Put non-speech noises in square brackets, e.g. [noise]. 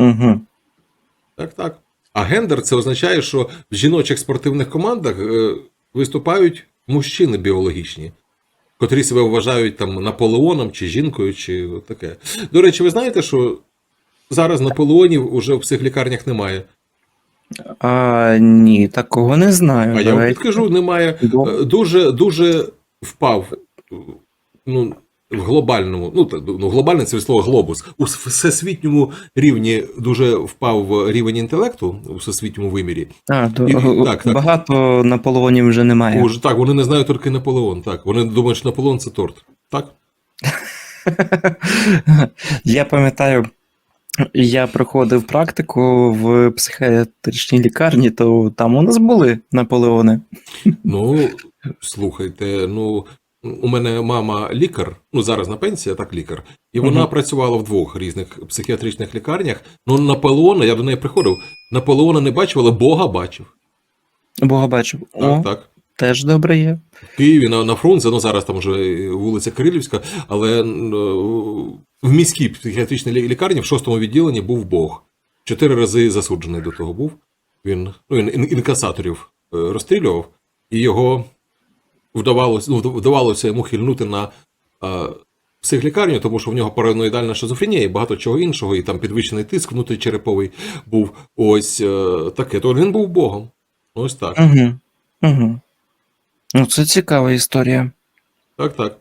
Угу. Так, так. А гендер це означає, що в жіночих спортивних командах е, виступають мужчини біологічні, котрі себе вважають там Наполеоном чи жінкою, чи таке. До речі, ви знаєте, що зараз Наполеонів уже в психлікарнях немає. А, ні, такого не знаю. А я вам підкажу, немає. Е, Дуже дуже впав. Ну, в глобальному, ну, ну глобальне це від слова глобус. У всесвітньому рівні дуже впав рівень інтелекту у всесвітньому вимірі. А, то, І- і- так, так. багато Наполеонів вже немає. Уже так, вони не знають тільки Наполеон. Так, вони думають, що Наполеон це торт. Так? [laughs] Я пам'ятаю, я проходив практику в психіатричній лікарні, то там у нас були Наполеони. Ну, слухайте, ну. У мене мама лікар, ну зараз на пенсії, а так лікар, і вона Мгм. працювала в двох різних психіатричних лікарнях. Ну, Наполеона, я до неї приходив, Наполеона не бачив, але Бога бачив. Бога бачив. Так, О, так. теж добре є. В Києві на, на Фрунзе, ну зараз там вже вулиця Кирилівська, але е, в міській психіатричній лікарні в шостому відділенні був Бог. Чотири рази засуджений до того був. Він, ну, він інкасаторів е, розстрілював, і його вдавалося, ну, вдавалося йому хильнути на е, психлікарню, тому що в нього параноїдальна шизофренія і багато чого іншого, і там підвищений тиск внутрічереповий був. Ось е, таке. То він був Богом. Ось так. Угу. Угу. Ну, це цікава історія. Так, так.